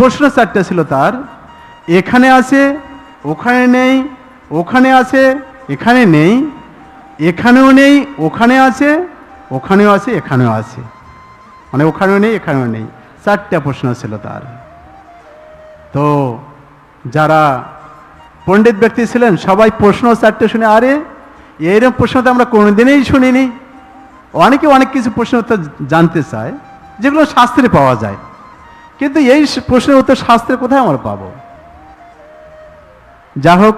প্রশ্ন চারটা ছিল তার, এখানে আছে, ওখানে নেই, ওখানে আছে, এখানে নেই, এখানেও নেই, ওখানে আছে, ওখানেও আছে, এখানেও আছে। মানে ওখানেও নেই, এখানেও নেই। চারটা প্রশ্ন ছিল তার। তো যারা পণ্ডিত ব্যক্তি ছিলেন, সবাই প্রশ্ন চারটে শুনে, আরে এইরকম প্রশ্ন তো আমরা কোনোদিনই শুনিনি। অনেকে অনেক কিছু প্রশ্ন উত্তর জানতে চায়, যেগুলো শাস্ত্রে পাওয়া যায়। কিন্তু এই প্রশ্নের উত্তর শাস্ত্রে কোথায় আমরা পাবো? যা হোক,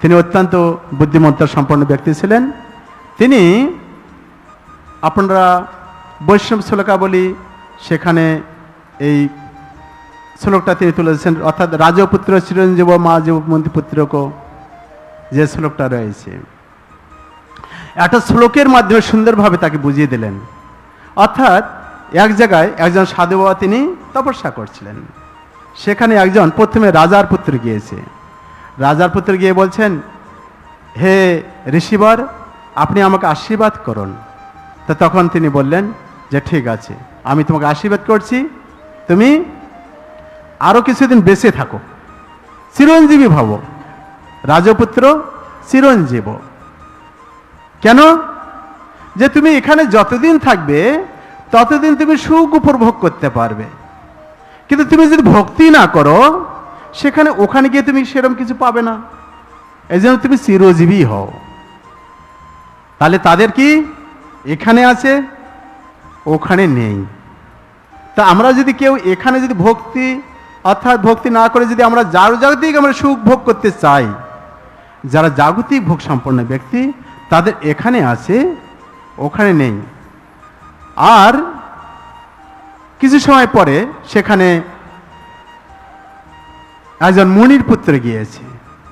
তিনি অত্যন্ত বুদ্ধিমত্তা সম্পন্ন ব্যক্তি ছিলেন। তিনি আপনারা বৈষ্ণব শ্লোকাবলী সেখানে এই শ্লোকটা তিনি তুলেছেন, অর্থাৎ রাজপুত্র চিরঞ্জীব, মা জীবমন্ত্রী পুত্রক যে শ্লোকটা রয়েছে। একটা শ্লোকের মাধ্যমে সুন্দরভাবে তাকে বুঝিয়ে দিলেন। অর্থাৎ এক জায়গায় একজন সাধু বাবা তিনি তপস্যা করছিলেন। সেখানে একজন প্রথমে রাজার পুত্র গিয়েছে। রাজার পুত্র গিয়ে বলছেন, হে ঋষিবর, আপনি আমাকে আশীর্বাদ করুন। তো তখন তিনি বললেন যে, ঠিক আছে, আমি তোমাকে আশীর্বাদ করছি। তুমি আরও কিছুদিন বেঁচে থাকো। চিরঞ্জীবী ভাবো। রাজপুত্র চিরঞ্জীব। কেন? যে তুমি এখানে যতদিন থাকবে, ততদিন তুমি সুখ উপভোগ করতে পারবে। কিন্তু তুমি যদি ভক্তি না করো, সেখানে ওখানে গিয়ে তুমি সেরকম কিছু পাবে না। এই জন্য তুমি চিরজীবী হও। তাহলে তাদের কি? এখানে আছে, ওখানে নেই। তা আমরা যদি কেউ এখানে যদি ভক্তি, অর্থাৎ ভক্তি না করে যদি আমরা জাগতিক আমরা সুখ ভোগ করতে চাই, যারা জাগতিক ভোগ সম্পন্ন ব্যক্তি, তাদের এখানে আছে, ওখানে নেই। আর কিছু সময় পরে সেখানে একজন মণির পুত্র গিয়েছে,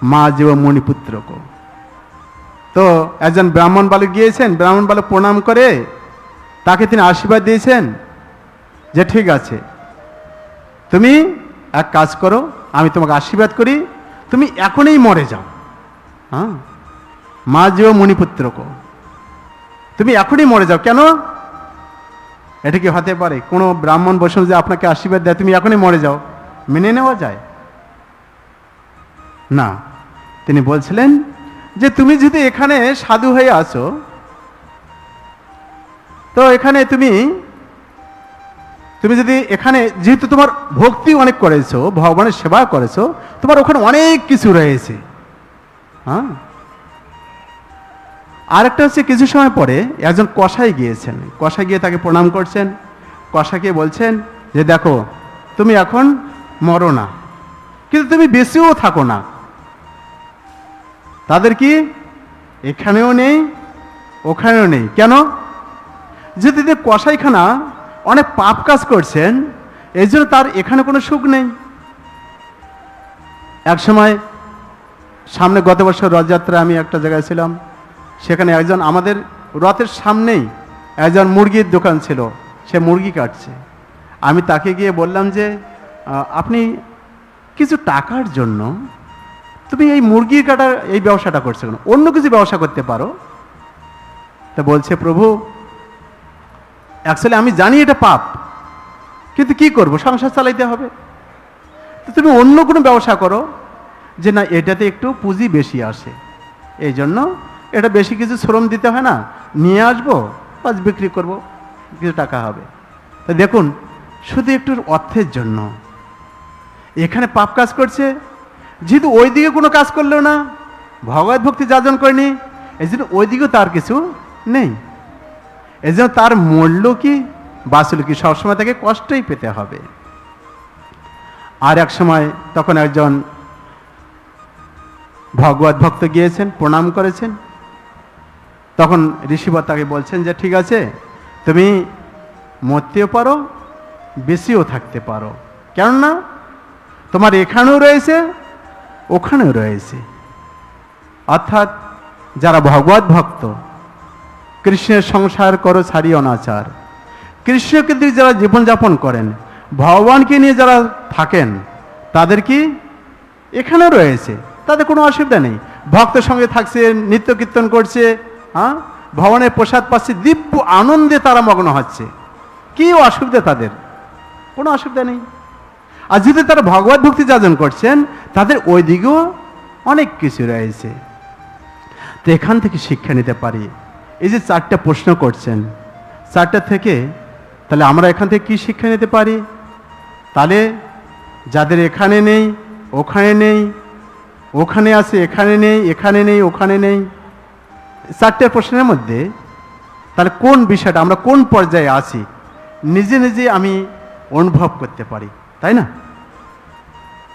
মা জীব মণিপুত্রকে। তো একজন ব্রাহ্মণ বালক গিয়েছেন, ব্রাহ্মণ বালক প্রণাম করে তাকে তিনি আশীর্বাদ দিয়েছেন যে ঠিক আছে, তুমি এক কাজ করো, আমি তোমাকে আশীর্বাদ করি, তুমি এখনই মরে যাও। হ্যাঁ? মা জীব মণিপুত্রক। তুমি এখনই মরে যাও। কেন? এটা কি হতে পারে? কোনো ব্রাহ্মণ বৈষ্ণব যে আপনাকে আশীর্বাদ দেয়, তুমি এখনই মরে যাও। মেনে নেওয়া যায়। না, তিনি বলছিলেন যে তুমি যদি এখানে সাধু হয়ে আছো, তো এখানে তুমি তুমি যদি এখানে যেহেতু তোমার ভক্তি অনেক করেছ, ভগবানের সেবা করেছ, তোমার ওখানে অনেক কিছু রয়েছে। হ্যাঁ? আরেকটা হচ্ছে কিছু সময় পরে একজন কষাই গিয়েছেন। কষাই গিয়ে তাকে প্রণাম করছেন। কষাকে বলছেন যে, দেখো, তুমি এখন মরো না, কিন্তু তুমি বেশিও থাকো না। তাদের কি এখানেও নেই, ওখানেও নেই। কেন? যদি কষাইখানা অনেক পাপ কাজ করছেন এই জন্য তার এখানে কোনো সুখ নেই। এক সময় সামনে গত বছর রথযাত্রা আমি একটা জায়গায় ছিলাম। সেখানে একজন আমাদের রথের সামনেই একজন মুরগির দোকান ছিল, সে মুরগি কাটছে। আমি তাকে গিয়ে বললাম যে আপনি কিছু টাকার জন্য তুমি এই মুরগির কাটার এই ব্যবসাটা করছ কেন? অন্য কিছু ব্যবসা করতে পারো? তা বলছে, প্রভু অ্যাকচুয়ালি আমি জানি এটা পাপ, কিন্তু কি করব? সংসার চালাইতে হবে। তো তুমি অন্য কোনো ব্যবসা করো যে না, এটাতে একটু পুঁজি বেশি আসে। এই জন্য এটা বেশি কিছু শ্রম দিতে হয় না, নিয়ে আসব, বাস বিক্রি করব, কিছু টাকা হবে। তো দেখুন, শুধু একটু অর্থের জন্য। এখানে পাপ কাজ করছে, যেহেতু ওই দিকে কোনো কাজ করল না, ভগবত ভক্তি যাজন করেনি, এই জন্য ওই দিকেও তার কিছু নেই। এই জন্য তার মূল্য কি বাঁচল কি সবসময় তাকে কষ্টই পেতে হবে। আর এক সময় তখন একজন ভগবত ভক্ত গিয়েছেন, প্রণাম করেছেন তখন ঋষিবর তাকে বলছেন যে, ঠিক আছে, তুমি মরতেও পারো বেশিও থাকতে পারো। কেননা, তোমার এখানেও রয়েছে, ওখানেও রয়েছে। অর্থাৎ, যারা ভগবত ভক্ত, কৃষ্ণের সংসার করো ছাড়ি অনাচার কৃষ্ণকে দিয়ে যারা জীবনযাপন করেন, ভগবানকে নিয়ে যারা থাকেন, তাদের কি এখানেও রয়েছে? তাদের কোনো অসুবিধা নেই। ভক্তের সঙ্গে থাকছে, নৃত্য কীর্তন করছে হ্যাঁ? ভগবানের প্রসাদ পাচ্ছে, দিব্য আনন্দে তারা মগ্ন হচ্ছে। কি অসুবিধা তাদের? কোনো অসুবিধা নেই। আর যদি তারা ভগবত ভক্তি যাজন করছেন, তাদের ওই দিকেও অনেক কিছু রয়েছে। তো এখান থেকে শিক্ষা নিতে পারি। এই যে চারটা প্রশ্ন করছেন, চারটা থেকে তাহলে আমরা এখান থেকে কি শিক্ষা নিতে পারি? তাহলে যাদের এখানে নেই, ওখানে নেই, ওখানে আছে, এখানে নেই এখানে নেই, ওখানে নেই। চারটে প্রশ্নের মধ্যে তাহলে কোন বিষয়টা, আমরা কোন পর্যায়ে আছি, নিজে নিজে আমি অনুভব করতে পারি, তাই না?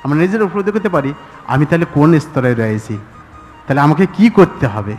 আমরা নিজের উপলব্ধি করতে পারি, আমি তাহলে কোন স্তরে রয়েছি, তাহলে আমাকে কি করতে হবে?